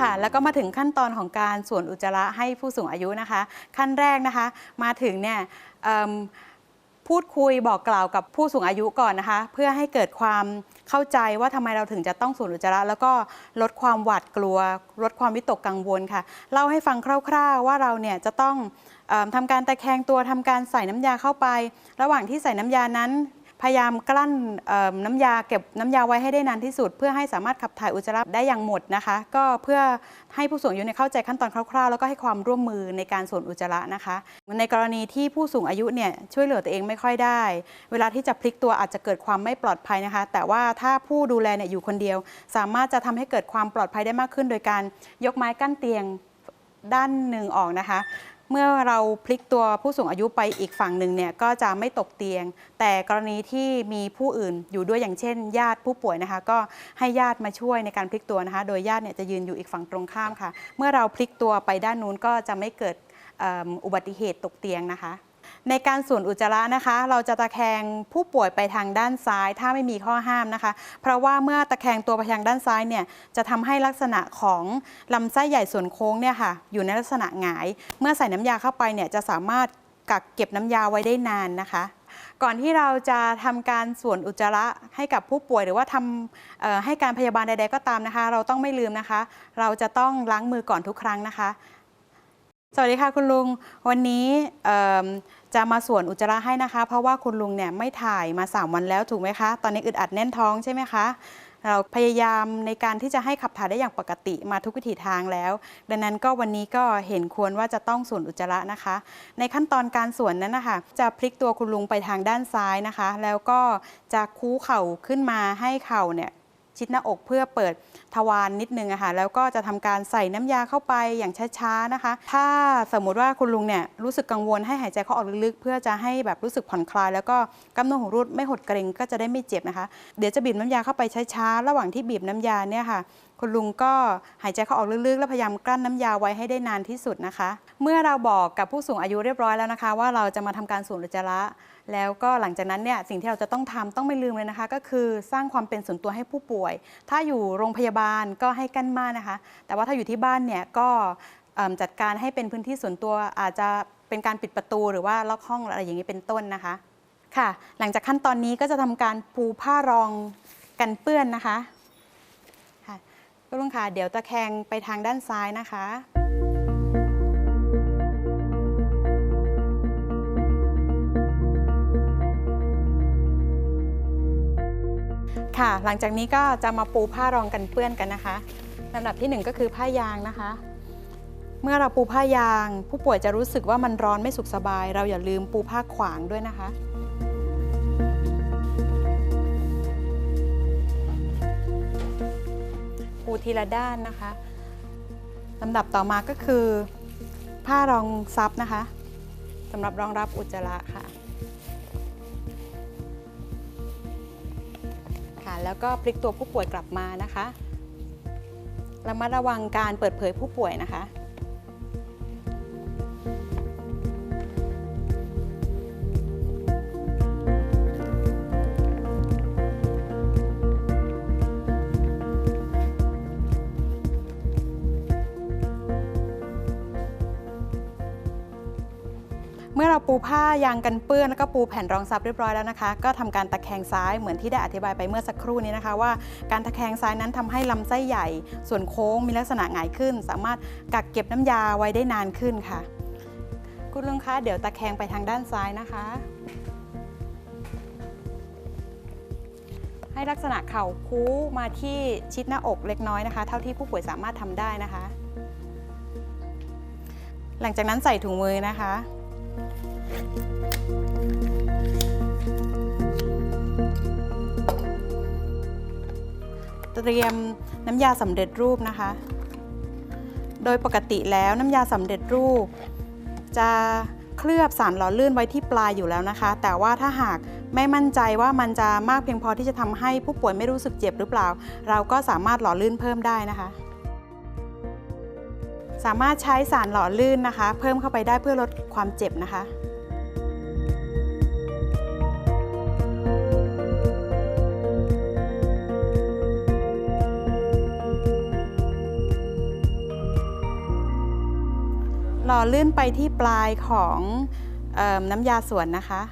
ค่ะ แล้วก็มาถึงขั้นตอนของการส่วนอุจจาระให้ผู้สูงอายุนะคะ ขั้นแรกนะคะ มาถึงเนี่ยพูดคุยบอกกล่าวกับผู้สูงอายุก่อนนะคะ เพื่อให้เกิดความเข้าใจว่าทำไมเราถึงจะต้องส่วนอุจจาระ แล้วก็ลดความหวาดกลัว ลดความวิตกกังวลค่ะเล่าให้ฟังคร่าว ๆ ว่าเราเนี่ยจะต้องอมทำการตะแคงตัวทำการใส่น้ำยาเข้าไป ระหว่างที่ใส่น้ำยานั้น พยายามกลั้นน้ำยาเก็บน้ำยาไว้ให้ได้นานที่สุด เพื่อให้สามารถขับถ่ายอุจจาระได้อย่างหมดนะคะ ก็เพื่อให้ผู้สูงอายุเนี่ยเข้าใจขั้นตอนคร่าวๆ แล้วก็ให้ความร่วมมือในการส่วนอุจจาระนะคะ ในกรณีที่ผู้สูงอายุเนี่ยช่วยเหลือตัวเองไม่ค่อยได้ เวลาที่จะพลิกตัวอาจจะเกิดความไม่ปลอดภัยนะคะ แต่ว่าถ้าผู้ดูแลเนี่ยอยู่คนเดียว สามารถจะทำให้เกิดความปลอดภัยได้มากขึ้น โดยการยกไม้กั้นเตียงด้านหนึ่งออกนะคะ เมื่อเราพลิกตัวผู้สูงอายุไปอีกฝั่งหนึ่งเนี่ยก็จะไม่ตกเตียง แต่กรณีที่มีผู้อื่นอยู่ด้วยอย่างเช่น ญาติผู้ป่วยนะคะ ก็ให้ญาติมาช่วยในการพลิกตัวนะคะ โดยญาติเนี่ยจะยืนอยู่อีกฝั่งตรงข้ามค่ะ เมื่อเราพลิกตัวไปด้านนู้นก็จะไม่เกิดอุบัติเหตุตกเตียงนะคะ ในการส่วนอุจจาระนะคะ เราจะตะแคงผู้ป่วยไปทางด้านซ้าย ถ้าไม่มีข้อห้ามนะคะ เพราะว่าเมื่อตะแคงตัวไปทางด้านซ้ายเนี่ยจะทำให้ลักษณะของลำไส้ใหญ่ส่วนโค้งเนี่ยค่ะอยู่ในลักษณะหงาย เมื่อใส่น้ำยาเข้าไปเนี่ยจะสามารถกักเก็บน้ำยาไว้ได้นานนะคะก่อนที่เราจะทำการส่วนอุจจาระให้กับผู้ป่วยหรือว่าทำให้การพยาบาลใด ๆ ก็ตามนะคะ เราต้องไม่ลืมนะคะ เราจะต้องล้างมือก่อนทุกครั้งนะคะ สวัสดีค่ะคุณลุง วันนี้จะมาส่วนอุจจาระให้นะคะ เพราะว่าคุณลุงเนี่ยไม่ถ่ายมา 3 วันแล้วถูกไหมคะ ตอนนี้อึดอัดแน่นท้องใช่ไหมคะ เราพยายามในการที่จะให้ขับถ่ายได้อย่างปกติมาทุกวิถีทางแล้ว ดังนั้นก็วันนี้ก็เห็นควรว่าจะต้องส่วนอุจจาระนะคะ ในขั้นตอนการส่วนนั้นนะคะจะพลิกตัวคุณลุงไปทางด้านซ้ายนะคะ แล้วก็จะคู้เข่าขึ้นมาให้เข่าเนี่ย ชิดหน้าอกเพื่อเปิดทวารนนิดนึงอะค่ะแล้วก็จะทำการใส่น้ำยาเข้าไปอย่างช้าๆนะคะ ถ้าสมมุติว่าคุณลุงเนี่ยรู้สึกกังวลให้หายใจเข้าออกลึกๆ เพื่อจะให้แบบรู้สึกผ่อนคลาย แล้วก็กล้ามเนื้อหูรูดไม่หดเกร็งก็จะได้ไม่เจ็บนะคะ เดี๋ยวจะบีบน้ำยาเข้าไปช้าๆระหว่างที่บีบน้ำยาเนี่ยค่ะคุณลุงก็หายใจเข้าออกลึกๆ แล้วพยายามกลั้นน้ำยาไว้ให้ได้นานที่สุดนะคะ เมื่อเราบอกกับผู้สูงอายุเรียบร้อยแล้วนะคะ ว่าเราจะมาทำการสูนอุจจาระ แล้วก็หลังจากนั้นเนี่ยสิ่งที่เราจะต้องทำต้องไม่ลืมเลยนะคะ ก็คือสร้างความเป็นส่วนตัวให้ผู้ป่วย ถ้าอยู่โรงพยาบาลก็ให้กั้นม่านนะคะ แต่ว่าถ้าอยู่ที่บ้านเนี่ยก็จัดการให้เป็นพื้นที่ส่วนตัวอาจจะเป็นการปิดประตูหรือว่าล็อกห้องอะไรอย่างนี้เป็นต้นนะคะค่ะ หลังจากขั้นตอนนี้ก็จะทำการปูผ้ารองกันเปื้อนนะคะค่ะก็ลุงค่ะเดี๋ยวตะแคงไปทางด้านซ้ายนะคะ ค่ะ หลังจากนี้ก็จะมาปูผ้ารองกันเปื้อนกันนะคะลำดับที่หนึ่งก็คือผ้ายางนะคะ เมื่อเราปูผ้ายาง ผู้ป่วยจะรู้สึกว่ามันร้อนไม่สุขสบาย เราอย่าลืมปูผ้าขวางด้วยนะคะปูทีละด้านนะคะลำดับต่อมาก็คือ ผ้ารองซับนะคะสำหรับรองรับอุจจาระค่ะ แล้วก็พลิกตัวผู้ป่วยกลับมานะคะระมัดระวังการเปิดเผยผู้ป่วยนะคะ ปูผ้ายางกันเปื้อนแล้วก็ปูแผ่นรองซับเรียบร้อยแล้วนะคะ ก็ทำการตะแคงซ้ายเหมือนที่ได้อธิบายไปเมื่อสักครู่นี้นะคะ ว่าการตะแคงซ้ายนั้นทำให้ลำไส้ใหญ่ ส่วนโค้งมีลักษณะหงายขึ้น สามารถกักเก็บน้ำยาไว้ได้นานขึ้นค่ะ คุณลุงคะเดี๋ยวตะแคงไปทางด้านซ้ายนะคะ ให้ลักษณะเข่าคู้มาที่ชิดหน้าอกเล็กน้อยนะคะ เท่าที่ผู้ป่วยสามารถทำได้นะคะ หลังจากนั้นใส่ถุงมือนะคะ เตรียมน้ำยาสำเร็จรูปนะคะ โดยปกติแล้วน้ำยาสำเร็จรูป จะเคลือบสารหล่อลื่นไว้ที่ปลายอยู่แล้วนะคะ แต่ว่าถ้าหากไม่มั่นใจว่ามันจะมากเพียงพอที่จะทำให้ผู้ป่วยไม่รู้สึกเจ็บหรือเปล่า เราก็สามารถหล่อลื่นเพิ่มได้นะคะ สามารถใช้สารหล่อลื่นนะคะ เพิ่มเข้าไปได้เพื่อลดความเจ็บนะคะ ต่อลื่นไปที่ปลายของเอน้ำยาสวนนะคะ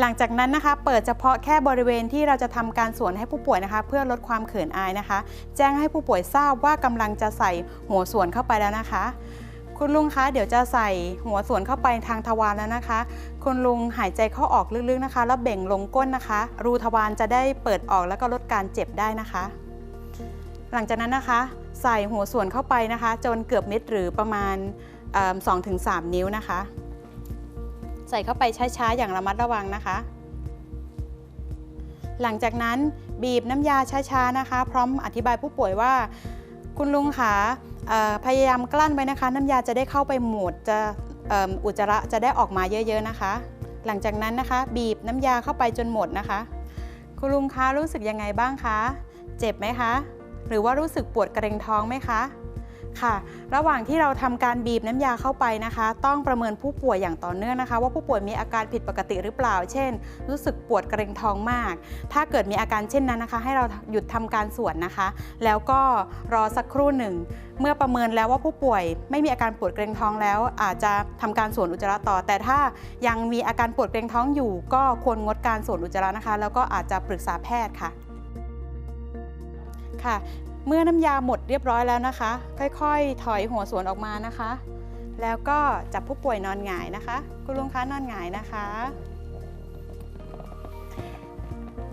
หลังจากนั้นนะคะ เปิดเฉพาะแค่บริเวณที่เราจะทำการสวนให้ผู้ป่วยนะคะ เพื่อลดความเขินอายนะคะ แจ้งให้ผู้ป่วยทราบว่ากำลังจะใส่หัวสวนเข้าไปแล้วนะคะ คุณลุงคะเดี๋ยวจะใส่หัวสวนเข้าไปทางทวารแล้วนะคะ คุณลุงหายใจเข้าออกลึกๆนะคะ แล้วเบ่งลงก้นนะคะ รูทวารจะได้เปิดออกแล้วก็ลดการเจ็บได้นะคะ หลังจากนั้นนะคะ ใส่หัวส่วนเข้าไปนะคะ จนเกือบเม็ดหรือประมาณเอิ่ม2-3นิ้วนะคะ ใส่เข้าไปช้าๆอย่างระมัดระวังนะคะ หลังจากนั้นบีบน้ำยาช้าๆนะคะ พร้อมอธิบายผู้ป่วยว่า คุณลุงคะพยายามกลั้นไว้นะคะ น้ำยาจะได้เข้าไปหมดจะอุจจาระจะได้ออกมาเยอะๆนะคะ หลังจากนั้นนะคะ บีบน้ำยาเข้าไปจนหมดนะคะ คุณลุงคะรู้สึกยังไงบ้างคะ เจ็บไหมคะ หรือว่ารู้สึกปวดกระเร็งท้องไหมคะ ค่ะ ระหว่างที่เราทำการบีบน้ำยาเข้าไปนะคะ ต้องประเมินผู้ป่วยอย่างต่อเนื่องนะคะ ว่าผู้ป่วยมีอาการผิดปกติหรือเปล่า เช่น รู้สึกปวดเกร็งท้องมาก ถ้าเกิดมีอาการเช่นนั้นนะคะ ให้เราหยุดทำการสวนนะคะ แล้วก็รอสักครู่หนึ่ง เมื่อประเมินแล้วว่าผู้ป่วยไม่มีอาการปวดเกร็งท้องแล้ว อาจจะทำการสวนอุจจาระต่อ แต่ถ้ายังมีอาการปวดเกร็งท้องอยู่ ก็ควรงดการสวนอุจจาระนะคะ แล้วก็อาจจะปรึกษาแพทย์ค่ะค่ะ เมื่อน้ำยาหมดเรียบร้อยแล้วนะคะ ค่อยๆ ถอยหัวสวนออกมานะคะ แล้วก็จับผู้ป่วยนอนหงายนะคะ คุณลุงคะนอนหงายนะคะ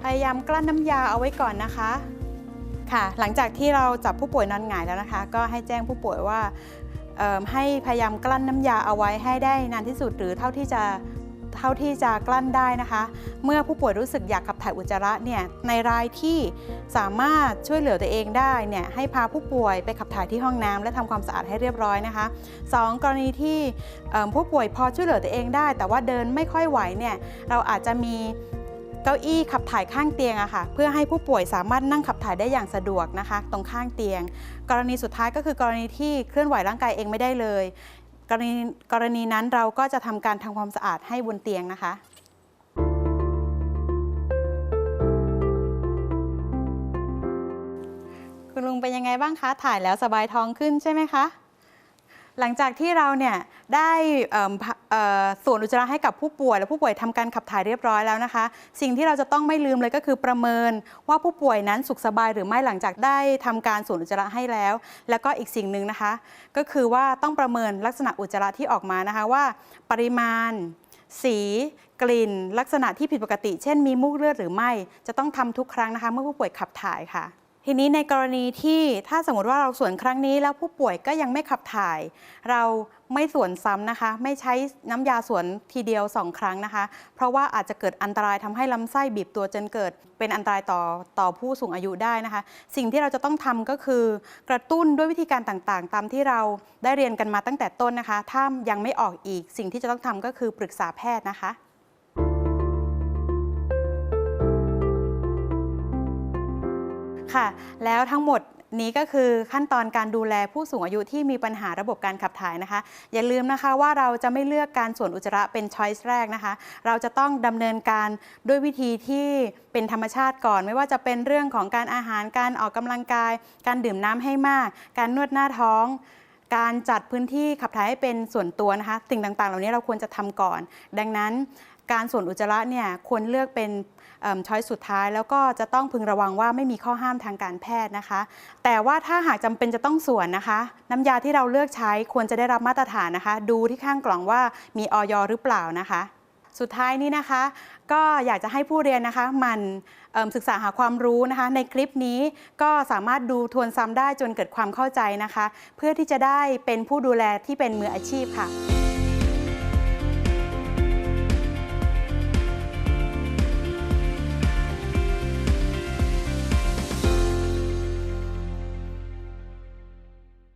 พยายามกลั้นน้ำยาเอาไว้ก่อนนะคะค่ะ หลังจากที่เราจับผู้ป่วยนอนหงายแล้วนะคะ ก็ให้แจ้งผู้ป่วยว่าให้พยายามกลั้นน้ำยาเอาไว้ให้ได้นานที่สุดหรือเท่าที่จะ เท่าที่จะกลั้นได้นะคะ เมื่อผู้ป่วยรู้สึกอยากขับถ่ายอุจจาระเนี่ยในรายที่สามารถช่วยเหลือตัวเองได้เนี่ยให้พาผู้ป่วยไปขับถ่ายที่ห้องน้ำและทำความสะอาดให้เรียบร้อยนะคะสองกรณีที่ผู้ป่วยพอช่วยเหลือตัวเองได้ แต่ว่าเดินไม่ค่อยไหวเนี่ยเราอาจจะมีเก้าอี้ขับถ่ายข้างเตียงอะค่ะเพื่อให้ผู้ป่วยสามารถนั่งขับถ่ายได้อย่างสะดวกนะคะ ตรงข้างเตียง กรณีสุดท้ายก็คือกรณีที่เคลื่อนไหวร่างกายเองไม่ได้เลย กรณีกรณีนั้นเราก็จะทำการทำความสะอาดให้บนเตียงนะคะ คุณลุงเป็นยังไงบ้างคะ ถ่ายแล้วสบายท้องขึ้นใช่ไหมคะ หลังจากที่เราเนี่ยได้ส่วนอุจจาระให้กับผู้ป่วย และผู้ป่วยทำการขับถ่ายเรียบร้อยแล้วนะคะ สิ่งที่เราจะต้องไม่ลืมเลยก็คือประเมินว่าผู้ป่วยนั้นสุขสบายหรือไม่หลังจากได้ทำการส่วนอุจจาระให้แล้ว แล้วก็อีกสิ่งหนึ่งนะคะ ก็คือว่าต้องประเมินลักษณะอุจจาระที่ออกมานะคะว่า ปริมาณ สีกลิ่น ลักษณะที่ผิดปกติ เช่นมีมูกเลือดหรือไม่ จะต้องทำทุกครั้งนะคะ เมื่อผู้ป่วยขับถ่ายค่ะ ทีนี้ในกรณีที่ถ้าสมมติว่าเราสวนครั้งนี้แล้วผู้ป่วยก็ยังไม่ขับถ่าย เราไม่สวนซ้ำนะคะ ไม่ใช้น้ำยาสวนทีเดียว 2 ครั้งนะคะ เพราะว่าอาจจะเกิดอันตรายทำให้ลำไส้บีบตัวจนเกิด เป็นอันตรายต่อต่อผู้สูงอายุได้นะคะ สิ่งที่เราจะต้องทำก็คือ กระตุ้นด้วยวิธีการต่างๆ ตามที่เราได้เรียนกันมาตั้งแต่ต้นนะคะ ถ้ายังไม่ออกอีก สิ่งที่จะต้องทำก็คือปรึกษาแพทย์นะคะ ค่ะ แล้วทั้งหมดนี้ก็คือขั้นตอนการดูแลผู้สูงอายุที่มีปัญหาระบบการขับถ่ายนะคะ อย่าลืมนะคะว่าเราจะไม่เลือกการส่วนอุจจาระเป็นช้อยส์แรกนะคะ เราจะต้องดำเนินการด้วยวิธีที่เป็นธรรมชาติก่อน ไม่ว่าจะเป็นเรื่องของการอาหารการออกกำลังกาย การดื่มน้ำให้มาก การนวดหน้าท้อง การจัดพื้นที่ขับถ่ายให้เป็นส่วนตัวนะคะสิ่งต่างๆ เหล่านี้เราควรจะทำก่อน ดังนั้น การส่วนอุจจาระเนี่ยควรเลือกเป็นช้อยสุดท้าย แล้วก็จะต้องพึงระวังว่าไม่มีข้อห้ามทางการแพทย์นะคะ แต่ว่าถ้าหากจำเป็นจะต้องส่วนนะคะ น้ำยาที่เราเลือกใช้ควรจะได้รับมาตรฐานนะคะ ดูที่ข้างกล่องว่ามีออยหรือเปล่านะคะสุดท้ายนี้นะคะ ก็อยากจะให้ผู้เรียนนะคะมันศึกษาหาความรู้นะคะ ในคลิปนี้ก็สามารถดูทวนซ้ำได้จนเกิดความเข้าใจนะคะ เพื่อที่จะได้เป็นผู้ดูแลที่เป็นมืออาชีพค่ะ